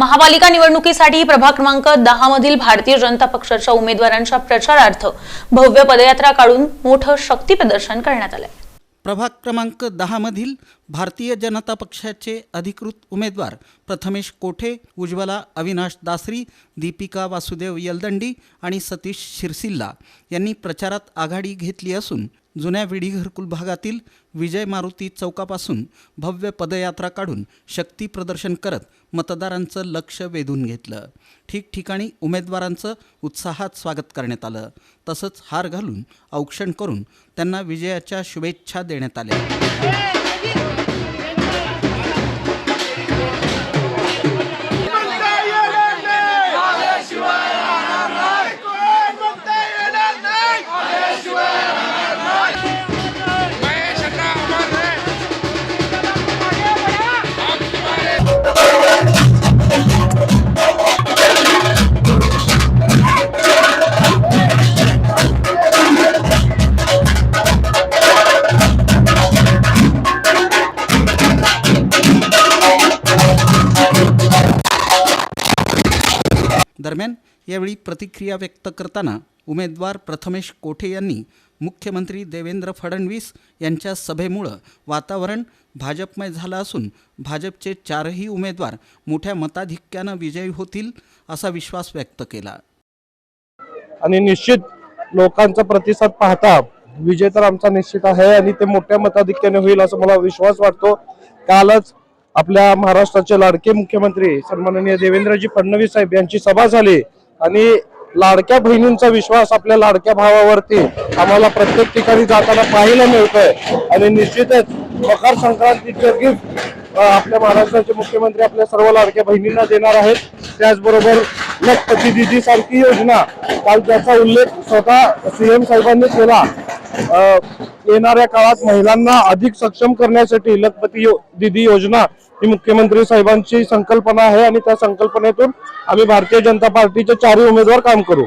महापालिका निवडणुकीसाठी प्रभाग क्रमांक दहा मधील भारतीय जनता पक्षाच्या उमेदवारांच्या प्रचारार्थ भव्य पदयात्रा काढून मोठं शक्ती प्रदर्शन करण्यात आलंय. प्रभाग क्रमांक दहामधील भारतीय जनता पक्षाचे अधिकृत उमेदवार प्रथमेश कोठे उज्ज्वला अविनाश दासरी दीपिका वासुदेव यलदंडी आणि सतीश शिरसिल्ला यांनी प्रचारात आघाडी घेतली असून जुन्या विडीघरकुल भागातील विजय मारुती चौकापासून भव्य पदयात्रा काढून शक्ती प्रदर्शन करत मतदारांचं लक्ष वेधून घेतलं. ठिकठिकाणी उमेदवारांचं उत्साहात स्वागत करण्यात आलं. तसंच हार घालून औक्षण करून त्यांना विजयाच्या शुभेच्छा देण्यात आल्या. दरम्यान यावेळी प्रतिक्रिया व्यक्त करताना उमेदवार प्रथमेश कोठे यांनी मुख्यमंत्री देवेंद्र फडणवीस यांच्या सभेमुळं वातावरण भाजपमय झालं असून भाजपचे चारही उमेदवार मोठ्या मताधिक्यानं विजयी होतील असा विश्वास व्यक्त केला. आणि निश्चित लोकांचा प्रतिसाद पाहता विजय तर आमचा निश्चित आहे आणि ते मोठ्या मताधिक्याने होईल असं मला विश्वास वाटतो. कालच आपल्या महाराष्ट्राचे लाडके मुख्यमंत्री सन्माननीय देवेंद्रजी फडणवीस साहेब यांची सभा झाली आणि लाडक्या बहिणींचा विश्वास आपल्या लाडक्या भावावरती आम्हाला प्रत्येक ठिकाणी जाताना पाहायला मिळतोय. आणि निश्चितच मकर संक्रांतीचे गिफ्ट आपल्या महाराष्ट्राचे मुख्यमंत्री आपल्या सर्व लाडक्या बहिणींना देणार आहेत. त्याचबरोबर लखपती दिदी सारखी योजना काल त्याचा उल्लेख स्वतः सीएम साहेबांनी केला. येणाऱ्या काळात महिलांना अधिक सक्षम करण्यासाठी लखपती यो- दिदी योजना ही मुख्यमंत्री साहेबांची संकल्पना आहे आणि त्या संकल्पनेतून आम्ही भारतीय जनता पार्टीचे चारही उमेदवार काम करू.